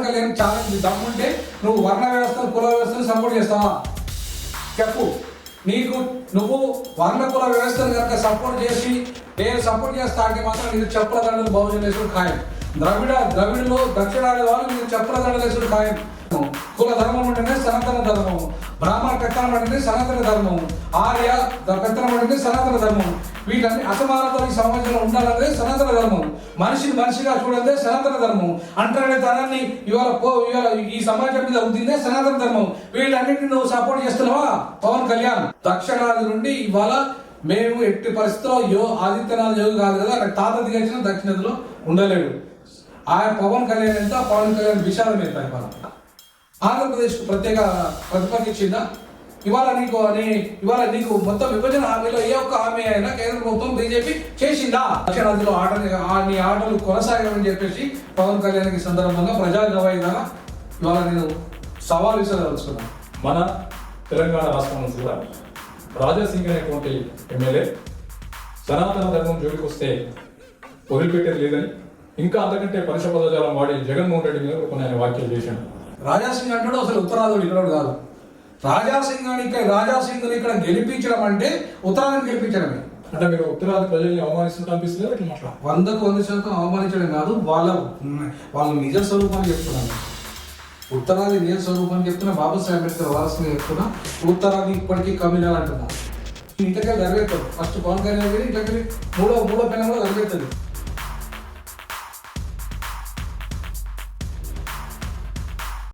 Pawan Kalyan challenge దమ్ముంటే నువ్వు వర్ణ వ్యవస్థను కుల వ్యవస్థను సపోర్ట్ చేస్తావా? చెప్పు. నీకు నువ్వు వర్ణ కుల వ్యవస్థను కనుక సపోర్ట్ చేసి నేను సపోర్ట్ చేస్తా అంటే మాత్రం నీకు చెప్పుల దండలు బహుజనేశ్వరుడు ఖాయం. ద్రవిడ ద్రవిడులో దక్షిణాది వాళ్ళు నీకు చెప్పుల దండలేశ్వరుడు ఖాయం. కుల ధర్మం ఉంటేనే సనాతన ధర్మము బ్రాహ్మణ పెత్తనం సనాతన ధర్మం ఆర్య ద- సనాతన ధర్మం. వీటన్ని అసమానత ఈ సమాజంలో ఉండాలనేదే సనాతన ధర్మం. మనిషిని మనిషిగా చూడదే సనాతన ధర్మం. అంటనే తనాన్ని ఇవాళ పో ఇవాళ ఈ సమాజం మీద ఉందిందే సనాతన ధర్మం. వీళ్ళన్నింటినీ నువ్వు సపోర్ట్ చేస్తున్నావా? పవన్ కళ్యాణ్. దక్షిణాది నుండి ఇవాళ మేము ఎట్టి పరిస్థితిలో యో ఆదిత్యనాథ్ యోగి కాదు కదా అక్కడ తాత దిగచ్చిన దక్షిణాదిలో ఉండలేడు. ఆయన పవన్ కళ్యాణ్ ఎంత? పవన్ కళ్యాణ్ విషాదం ఎంత ఇవాళ ఆంధ్రప్రదేశ్కు ప్రత్యేక ప్రతిపత్తి ఇచ్చిందా? ఇవాళ నీకు అని ఇవాళ నీకు మొత్తం విభజన హామీలో ఏ ఒక్క హామీ అయినా కేంద్ర ప్రభుత్వం బీజేపీ చేసిందా? దక్షిణాదిలో ఆటలు నీ ఆటలు కొనసాగమని చెప్పేసి పవన్ కళ్యాణ్ ఈ సందర్భంగా ప్రజా గవాయిగా ఇవాళ నేను సవాల్ విసరదలుచుకున్నాను మన తెలంగాణ రాష్ట్రం నుంచి కూడా రాజాసింగ్ అనేటువంటి ఎమ్మెల్యే సనాతన ధర్మం జోలికి వస్తే వదిలిపెట్టేది లేదని ఇంకా అంతకంటే పరుష పదజాలం వాడి జగన్మోహన్ రెడ్డి మీద కొన్ని ఆయన వ్యాఖ్యలు చేశాడు. రాజాసింగ్ అంటాడు అసలు ఉత్తరాదుడు ఇక్కడ కాదు. రాజాసింగ్ అని ఇక్కడ రాజాసింగ్ ఇక్కడ గెలిపించడం అంటే ఉత్తరాదిని గెలిపించడమే. అంటే మీరు ఉత్తరాది ప్రజల్ని అవమానిస్తున్నట్టు అనిపిస్తుంది ఇట్లా మాట్లా వందకు వంద శాతం అవమానించడం కాదు వాళ్ళ వాళ్ళ నిజ స్వరూపాన్ని చెప్తున్నాను ఉత్తరాది నిజ స్వరూపాన్ని చెప్తున్నా బాబాసాహెబ్ అంబేద్కర్ వారసుని చెప్తున్నా ఉత్తరాది ఇప్పటికీ కమ్యూనల్ అంటున్నా ఇంతకే నెరవేర్తాడు ఫస్ట్ పవన్ కళ్యాణ్ గారి ఇంతకీ మూడో మూడో పెనం కూడా